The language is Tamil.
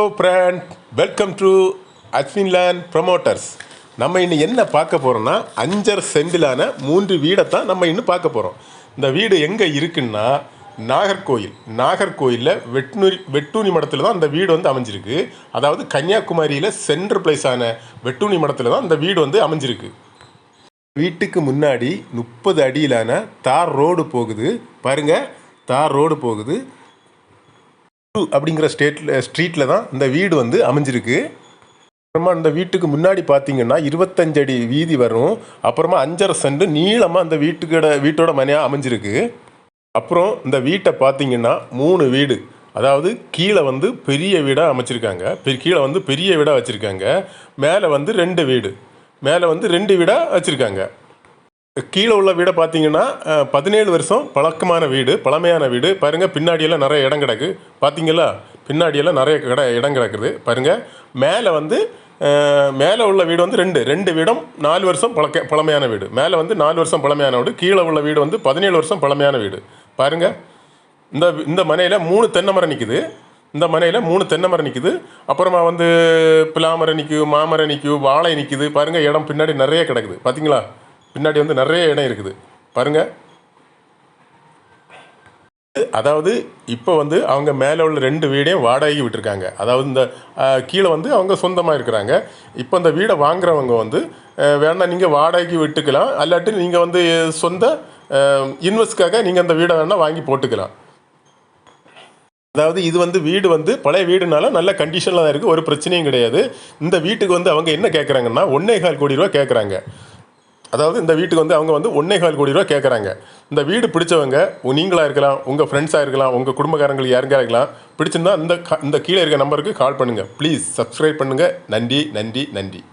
Hello friend welcome to Ashwinland promoters நம்ம இன்னும் என்ன பார்க்க போகிறோம்னா அஞ்சரை செண்டிலான மூன்று வீடை தான் நம்ம இன்னும் பார்க்க போகிறோம் இந்த வீடு எங்கே இருக்குன்னா நாகர்கோயில். நாகர்கோயிலில் வெட்டுனூரி வெட்டூனி மடத்தில் தான் அந்த வீடு வந்து அமைஞ்சிருக்கு. அதாவது கன்னியாகுமரியில் சென்ட்ரல் பிளேஸான வெட்டூனி மடத்தில் தான் அந்த வீடு வந்து அமைஞ்சிருக்கு. வீட்டுக்கு முன்னாடி முப்பது அடியிலான தார் ரோடு போகுது. பாருங்க தார் ரோடு போகுது. அப்படிங்கிற ஸ்டேட்ல ஸ்ட்ரீட்டில் தான் இந்த வீடு வந்து அமைஞ்சிருக்கு. அப்புறமா இந்த வீட்டுக்கு முன்னாடி பார்த்தீங்கன்னா இருபத்தஞ்சு அடி வீதி வரும். அப்புறமா அஞ்சரை சென்ட் நீளமாக அந்த வீட்டுக்கோட வீட்டோட மனையாக அமைஞ்சிருக்கு. அப்புறம் இந்த வீட்டை பார்த்தீங்கன்னா மூணு வீடு. அதாவது கீழே வந்து பெரிய வீடாக அமைச்சிருக்காங்க. கீழே வந்து பெரிய வீடாக வச்சுருக்காங்க. மேலே வந்து ரெண்டு வீடு. மேலே வந்து ரெண்டு வீடாக வச்சுருக்காங்க. கீழே உள்ள வீடை பார்த்தீங்கன்னா பதினேழு வருஷம் பழக்கமான வீடு பழமையான வீடு. பாருங்கள் பின்னாடியெல்லாம் நிறைய இடம் கிடக்கு. பார்த்தீங்களா? பின்னாடியெல்லாம் நிறைய கிட இடம் கிடக்குது. பாருங்கள் மேலே வந்து மேலே உள்ள வீடு வந்து ரெண்டு. ரெண்டு வீடும் நாலு வருஷம் பழக்க பழமையான வீடு. மேலே வந்து நாலு வருஷம் பழமையான வீடு. கீழே உள்ள வீடு வந்து பதினேழு வருஷம் பழமையான வீடு. பாருங்கள் இந்த இந்த மனையில் மூணு தென்னை மரம் நிற்குது இந்த மனையில் மூணு தென்னை மரம் நிற்குது அப்புறமா வந்து பிலாமரம் நிற்கும் மாமரம் நிற்கும் வாழை நிற்குது பாருங்கள் இடம் பின்னாடி நிறைய கிடக்குது. பார்த்தீங்களா? பின்னாடி வந்து நிறைய இடம் இருக்குது. பாருங்கள் அதாவது இப்போ வந்து அவங்க மேலே உள்ள ரெண்டு வீடையும் வாடகைக்கு விட்டுருக்காங்க. அதாவது இந்த கீழே வந்து அவங்க சொந்தமாக இருக்கிறாங்க. இப்போ இந்த வீடை வாங்குறவங்க வந்து வேணால் நீங்கள் வாடகைக்கு விட்டுக்கலாம். அல்லாட்டி நீங்கள் வந்து சொந்த இன்வெஸ்ட்காக நீங்கள் அந்த வீடை வேணால் வாங்கி போட்டுக்கலாம். அதாவது இது வந்து வீடு வந்து பழைய வீடுனால நல்ல கண்டிஷனில் தான் இருக்குது ஒரு பிரச்சனையும் கிடையாது. இந்த வீட்டுக்கு வந்து அவங்க என்ன கேட்குறாங்கன்னா ஒன்னே கால் கோடி ரூபா கேட்குறாங்க அதாவது இந்த வீட்டுக்கு வந்து அவங்க வந்து ஒன்னே கால் கோடி ரூபா கேட்குறாங்க இந்த வீடு பிடிச்சவங்க நீங்களாக இருக்கலாம் உங்கள் ஃப்ரெண்ட்ஸாக இருக்கலாம் உங்கள் குடும்பக்காரங்கள் யாருங்க இருக்கலாம். பிடிச்சிருந்தா இந்த க- இந்த கீழே இருக்க நம்பருக்கு கால் பண்ணுங்கள் ப்ளீஸ் சப்ஸ்கிரைப் பண்ணுங்கள் நன்றி நன்றி நன்றி.